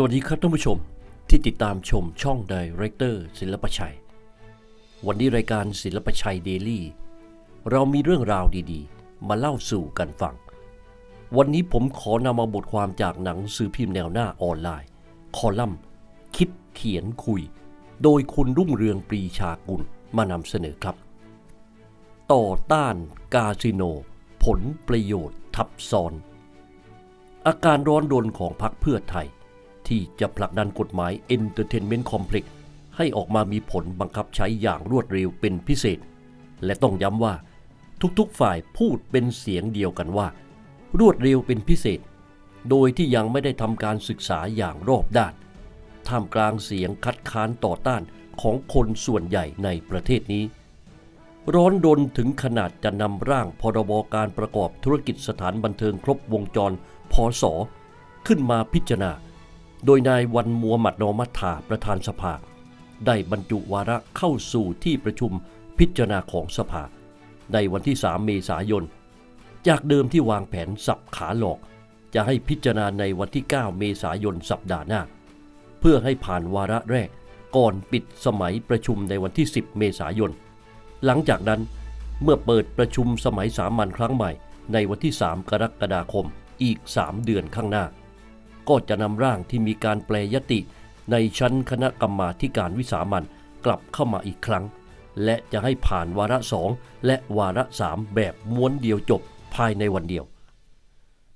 สวัสดีครับท่านผู้ชมที่ติดตามชมช่องดีเรคเตอร์ศิลปชัย วันนี้รายการศิลปชัยเดลี่ เรามีเรื่องราวดีๆ มาเล่าสู่กันฟัง วันนี้ผมขอนำมาบทความจากหนังสือพิมพ์แนวหน้าออนไลน์ คอลัมน์ คิดเขียนคุย โดยคุณรุ่งเรืองปรีชากุลมานำเสนอครับ ต่อต้านกาสิโน ผลประโยชน์ทับซ้อน อาการร้อนรนของพรรคเพื่อไทย ที่จะผลักดันกฎหมาย Entertainment Complex ให้ออกมามีผลบังคับใช้อย่างรวดเร็วเป็นพิเศษ และต้องย้ำว่า ทุกๆฝ่ายพูดเป็นเสียงเดียวกันว่า รวดเร็วเป็นพิเศษ โดยที่ยังไม่ได้ทำการศึกษาอย่างรอบด้าน ท่ามกลางเสียงคัดค้านต่อต้านของคนส่วนใหญ่ในประเทศนี้ ร้อนรนถึงขนาดจะนำร่างพรบการประกอบธุรกิจสถานบันเทิงครบวงจรพศขึ้นมาพิจารณา โดยนายวันมัวหมัดนอมัทธาประธานสภา ได้บรรจุวาระเข้าสู่ที่ประชุมพิจารณาของสภา ในวันที่ 3 เมษายน จากเดิมที่วางแผนสับขาหลอก จะให้พิจารณาในวันที่ 9 เมษายนสัปดาห์หน้า เพื่อให้ผ่านวาระแรกก่อนปิดสมัยประชุมในวันที่ 10 เมษายน หลังจากนั้นเมื่อเปิดประชุมสมัยสามัญครั้งใหม่ในวันที่ 3 กรกฎาคมอีก 3 เดือนข้างหน้า ก็จะนำร่างที่มีการแปลยติ ในชั้นคณะกรรมาการวิสามันกลับเข้ามาอีกครั้ง และจะให้ผ่านวาระสองและวาระสามแบบม้วนเดียวจบภายในวันเดียว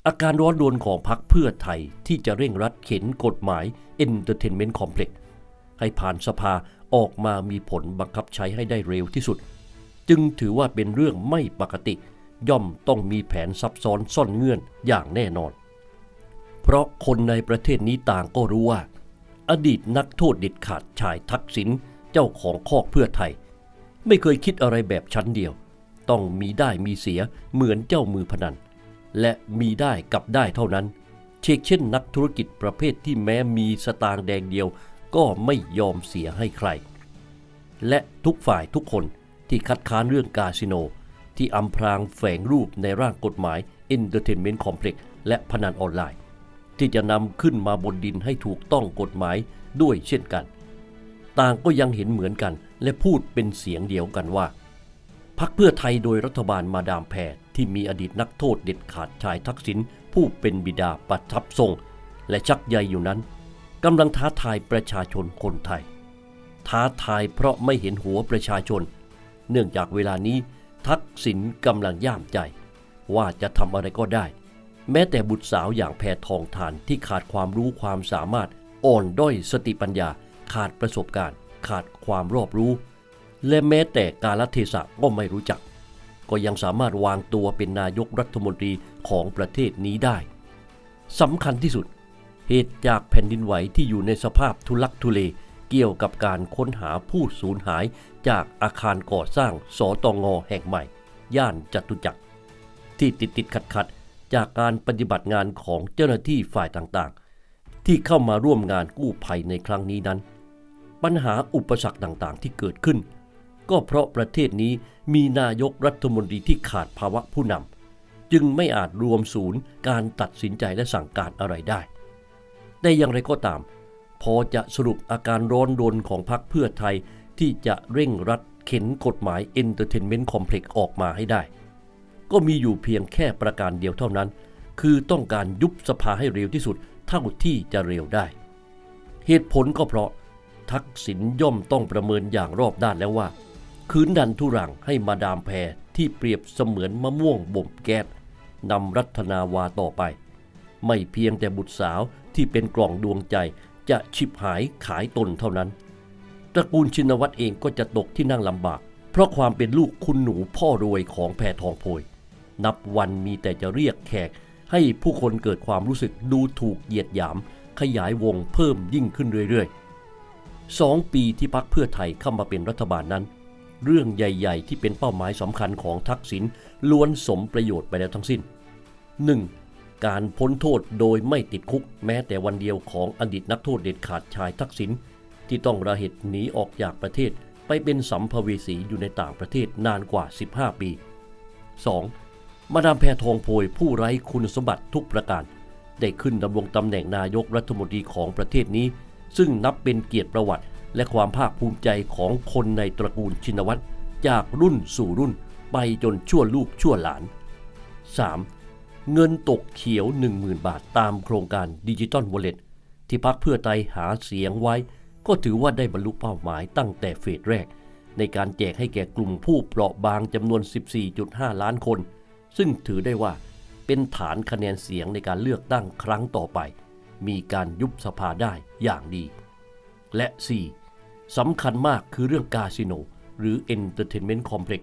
อาการร้อนรนของพรรคเพื่อไทยที่จะเร่งรัดเข็นกฎหมาย Entertainment Complex ให้ผ่านสภาออกมามีผลบังคับใช้ให้ได้เร็วที่สุด จึงถือว่าเป็นเรื่องไม่ปกติ ย่อมต้องมีแผนซับซ้อนซ่อนเงื่อนอย่างแน่นอน เพราะคนในประเทศนี้ต่างก็รู้ว่า อดีตนักโทษเด็ดขาดชายทักษิณเจ้าของคอกเพื่อไทย ไม่เคยคิดอะไรแบบชั้นเดียว ต้องมีได้มีเสียเหมือนเจ้ามือพนัน และมีได้กับได้เท่านั้น เชกเช่นนักธุรกิจประเภทที่แม้มีสตางค์แดงเดียวก็ไม่ยอมเสียให้ใคร และทุกฝ่ายทุกคนที่คัดค้านเรื่องกาสิโน ที่อำพรางแฝงรูปในร่างกฎหมาย Entertainment Complex และพนันออนไลน์ ที่จะนำขึ้นมาบนดินให้ถูกต้องกฎหมายด้วยเช่นกัน ต่างก็ยังเห็นเหมือนกันและพูดเป็นเสียงเดียวกันว่าพักเพื่อไทยโดยรัฐบาลมาดามแพรที่มีอดีตนักโทษเด็ดขาดชายทักษิณผู้เป็นบิดาประทับทรง และชักใยอยู่นั้นกำลังท้าทายประชาชนคนไทย ท้าทายเพราะไม่เห็นหัวประชาชน เนื่องจากเวลานี้ทักษิณกำลังย่ามใจ ว่าจะทำอะไรก็ได้ แม้แต่บุตรสาวอย่างแพทองทานที่ขาดความรู้ความสามารถ อ่อนด้อยสติปัญญา ขาดประสบการณ์ ขาดความรอบรู้ และแม้แต่กาลเทศะก็ไม่รู้จัก ก็ยังสามารถวางตัวเป็นนายกรัฐมนตรีของประเทศนี้ได้สำคัญที่สุด เหตุจากแผ่นดินไหวที่อยู่ในสภาพทุลักทุเลเกี่ยวกับการค้นหาผู้สูญหายจากอาคารก่อสร้างสตงแห่งใหม่ ย่านจตุจักร ที่ติดติดขัดขัดๆ จากการปฏิบัติงานของเจ้าหน้าที่ฝ่ายต่างๆ ที่เข้ามาร่วมงานกู้ภัยในครั้งนี้นั้น ปัญหาอุปสรรคต่างๆ ที่เกิดขึ้น ก็เพราะประเทศนี้มีนายกรัฐมนตรีที่ขาดภาวะผู้นำจึงไม่อาจรวมศูนย์การตัดสินใจและสั่งการอะไรได้ แต่อย่างไรก็ตาม พอจะสรุปอาการร้อนรนของพรรคเพื่อไทยที่จะเร่งรัดเข็นกฎหมาย Entertainment Complex ออกมาให้ได้ ก็มีอยู่เพียงแค่ประการเดียวเท่านั้น คือต้องการยุบสภาให้เร็วที่สุดเท่าที่จะเร็วได้ เหตุผลก็เพราะ ทักษิณย่อมต้องประเมินอย่างรอบด้านแล้วว่า คืนดันทุรังให้มาดามแพรที่เปรียบเสมือนมะม่วงบ่มแก๊สนำรัตนาวาต่อไป ไม่เพียงแต่บุตรสาวที่เป็นกล่องดวงใจจะฉิบหายขายตนเท่านั้น ตระกูลชินวัตรเองก็จะตกที่นั่งลำบาก เพราะความเป็นลูกคุณหนูพ่อรวยของแพทองโพย นับวันมีแต่จะเรียกแขก ให้ผู้คนเกิดความรู้สึกดูถูกเหยียดหยาม ขยายวงเพิ่มยิ่งขึ้นเรื่อยๆสองปีที่พักเพื่อไทยเข้ามาเป็นรัฐบาลนั้น เรื่องใหญ่ๆ ที่เป็นเป้าหมายสำคัญของทักษิณล้วนสมประโยชน์ไปแล้วทั้งสิ้น 1. การพ้นโทษโดยไม่ติดคุกแม้แต่วันเดียวของอดีตนักโทษเด็ดขาดชายทักษิณที่ต้องระเหตุหนีออกจากประเทศไปเป็นสัมภเวสีอยู่ในต่างประเทศนานกว่า 15 ปี 2. มาดามแพทองโพยผู้ไร้คุณสมบัติทุกประการ ได้ขึ้นดำรงตำแหน่งนายกรัฐมนตรีของประเทศนี้ ซึ่งนับเป็นเกียรติประวัติ และความภาคภูมิใจของคนในตระกูลชินวัตรจากรุ่นสู่รุ่นไปจนชั่วลูกชั่วหลาน 3. เงินตกเขียว 10,000 บาทตามโครงการดิจิตอลวอลเล็ตที่พักเพื่อไทยหาเสียงไว้ ก็ถือว่าได้บรรลุเป้าหมายตั้งแต่เฟสแรก ในการแจกให้แก่กลุ่มผู้เปราะบางจำนวน 14.5 ล้านคน ซึ่งถือได้ว่าเป็นฐานคะแนนเสียงในการเลือกตั้งครั้งต่อไป มีการยุบสภาได้อย่างดี และ 4. สำคัญมากคือเรื่องคาสิโน หรือ Entertainment Complex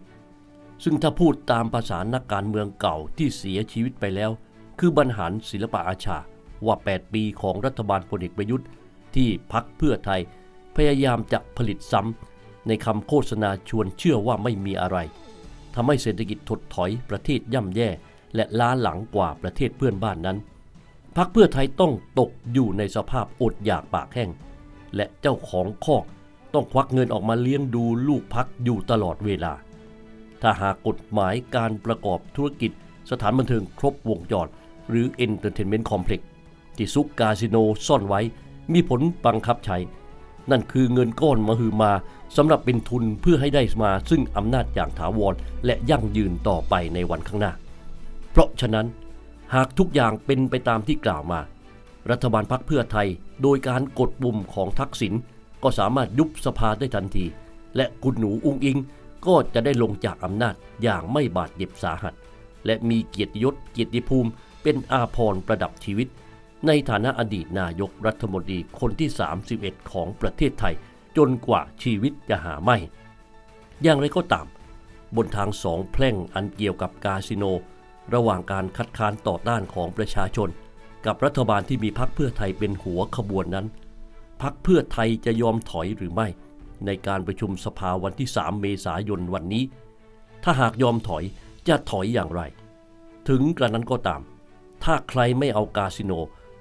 ซึ่งถ้าพูดตามภาษานักการเมืองเก่าที่เสียชีวิตไปแล้ว คือบรรหารศิลปะอาชา ว่า 8 ปีของรัฐบาลพลเอกประยุทธ์ ที่พักเพื่อไทย พยายามจะผลิตซ้ำในคำโฆษณาชวนเชื่อว่าไม่มีอะไร ทำให้เศรษฐกิจถดถอยประเทศย่ำแย่ และล้าหลังกว่าประเทศเพื่อนบ้านนั้นพักเพื่อไทยต้องตกอยู่ในสภาพอดอยากปากแห้ง และเจ้าของคอกต้องควักเงินออกมาเลี้ยงดูลูกพักอยู่ตลอดเวลา ถ้าหากกฎหมายการประกอบธุรกิจสถานบันเทิงครบวงจรหรือ Entertainment Complex ที่ซุกคาสิโนซ่อนไว้มีผลบังคับใช้ นั่นคือเงินก้อนมหึมาสำหรับเป็นทุนเพื่อให้ได้มาซึ่งอำนาจอย่างถาวรและยั่งยืนต่อไปในวันข้างหน้า เพราะฉะนั้นหากทุกอย่างเป็นไปตามที่กล่าวมา รัฐบาลพักเพื่อไทย โดยการกดปุ่มของทักษิณก็สามารถยุบสภาได้ทันที และคุณหนูอุงอิงก็จะได้ลงจากอำนาจอย่างไม่บาดเจ็บสาหัส และมีเกียรติยศเกียรติภูมิเป็นอาภรณ์ประดับชีวิต ในฐานะอดีตนายกรัฐมนตรีคนที่ 31 ของประเทศไทย จนกว่าชีวิตจะหาไม่ อย่างไรก็ตาม บนทางสองแพร่งอันเกี่ยวกับคาสิโน ระหว่างการคัดค้านต่อต้านของประชาชน กับรัฐบาลที่มีพักเพื่อไทยเป็นหัวขบวนนั้น พักเพื่อไทยจะยอมถอยหรือไม่ ในการประชุมสภาวันที่ 3 เมษายนวันนี้ ถ้าหากยอมถอยจะถอยอย่างไร ถึงกระนั้นก็ตาม ถ้าใครไม่เอาคาสิโน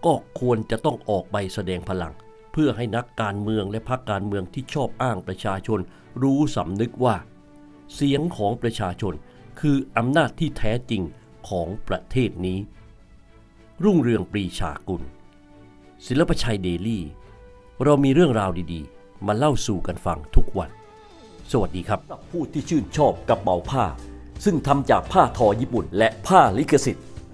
ก็ควรจะต้องออกใบแสดงพลัง เพื่อให้นักการเมืองและพรรคการเมืองที่ชอบอ้างประชาชน รู้สำนึกว่า เสียงของประชาชนคืออำนาจที่แท้จริงของประเทศนี้ รุ่งเรืองปรีชากุล ศิลปชัยเดลี่ เรามีเรื่องราวดีๆ มาเล่าสู่กันฟังทุกวัน สวัสดีครับผู้ที่ชื่นชอบกระเป๋าผ้า ซึ่งทำจากผ้าทอญี่ปุ่นและผ้าลิขสิทธิ์